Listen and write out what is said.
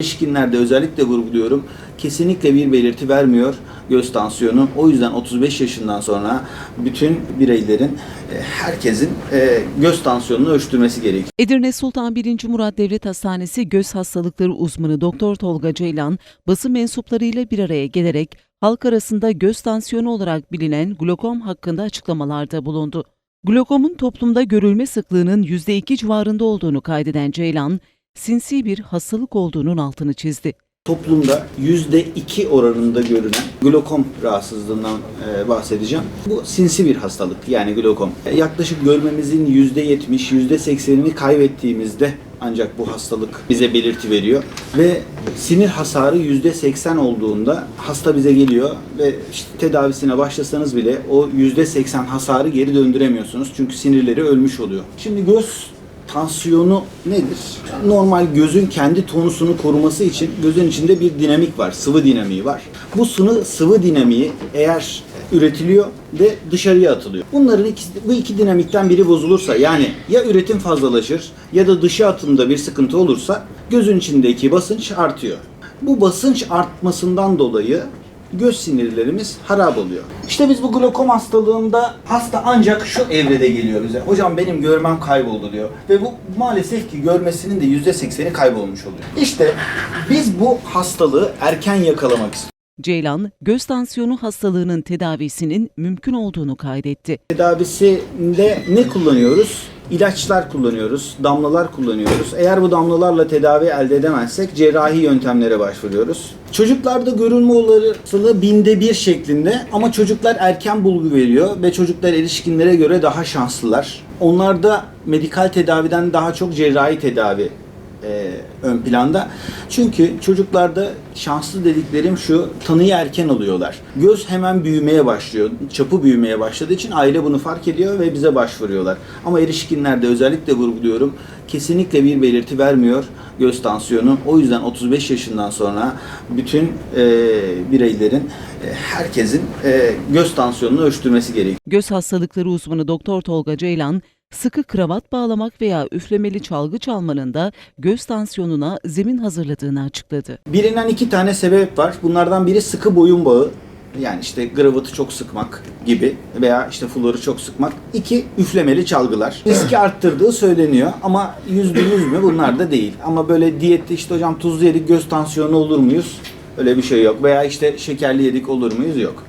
Erişkinlerde özellikle vurguluyorum. Kesinlikle bir belirti vermiyor göz tansiyonu. O yüzden 35 yaşından sonra bütün bireylerin, e, herkesin e, göz tansiyonunu ölçtürmesi gerekiyor. Edirne Sultan 1. Murat Devlet Hastanesi Göz Hastalıkları uzmanı Doktor Tolga Ceylan, basın mensuplarıyla bir araya gelerek halk arasında göz tansiyonu olarak bilinen glokom hakkında açıklamalarda bulundu. Glokomun toplumda görülme sıklığının %2 civarında olduğunu kaydeden Ceylan, sinsi bir hastalık olduğunun altını çizdi. Toplumda %2 oranında görülen glokom rahatsızlığından e, bahsedeceğim. Bu sinsi bir hastalık yani glokom. Yaklaşık görmemizin %70, %80'ini kaybettiğimizde ancak bu hastalık bize belirti veriyor. Ve sinir hasarı %80 olduğunda hasta bize geliyor ve işte tedavisine başlasanız bile o %80 hasarı geri döndüremiyorsunuz. Çünkü sinirleri ölmüş oluyor. Şimdi göz tansiyonu nedir? Normal gözün kendi tonusunu koruması için gözün içinde bir dinamik var, sıvı dinamiği var. Bu sıvı, sıvı dinamiği eğer üretiliyor ve dışarıya atılıyor. Bunların ikisi, bu iki dinamikten biri bozulursa yani ya üretim fazlalaşır ya da dışa atımda bir sıkıntı olursa gözün içindeki basınç artıyor. Bu basınç artmasından dolayı göz sinirlerimiz harap oluyor. İşte biz bu glokom hastalığında hasta ancak şu evrede geliyor bize. Hocam benim görmem kayboldu diyor. Ve bu maalesef ki görmesinin de %80'i kaybolmuş oluyor. İşte biz bu hastalığı erken yakalamak istiyoruz. Ceylan, göz tansiyonu hastalığının tedavisinin mümkün olduğunu kaydetti. Tedavisinde ne kullanıyoruz? İlaçlar kullanıyoruz, damlalar kullanıyoruz. Eğer bu damlalarla tedavi elde edemezsek cerrahi yöntemlere başvuruyoruz. Çocuklarda görülme olasılığı binde bir şeklinde ama çocuklar erken bulgu veriyor ve çocuklar erişkinlere göre daha şanslılar. Onlarda medikal tedaviden daha çok cerrahi tedavi e, ön planda. Çünkü çocuklarda şanslı dediklerim şu tanıyı erken alıyorlar. Göz hemen büyümeye başlıyor. Çapı büyümeye başladığı için aile bunu fark ediyor ve bize başvuruyorlar. Ama erişkinlerde özellikle vurguluyorum kesinlikle bir belirti vermiyor göz tansiyonu. O yüzden 35 yaşından sonra bütün e, bireylerin, e, herkesin e, göz tansiyonunu ölçtürmesi gerekiyor. Göz hastalıkları uzmanı Doktor Tolga Ceylan, sıkı kravat bağlamak veya üflemeli çalgı çalmanın da göz tansiyonuna zemin hazırladığını açıkladı. Bilinen iki tane sebep var. Bunlardan biri sıkı boyun bağı. Yani işte gravatı çok sıkmak gibi veya işte fuları çok sıkmak. İki, üflemeli çalgılar. Riski arttırdığı söyleniyor ama yüzde yüz mü bunlar da değil. Ama böyle diyette işte hocam tuzlu yedik göz tansiyonu olur muyuz? Öyle bir şey yok. Veya işte şekerli yedik olur muyuz? Yok.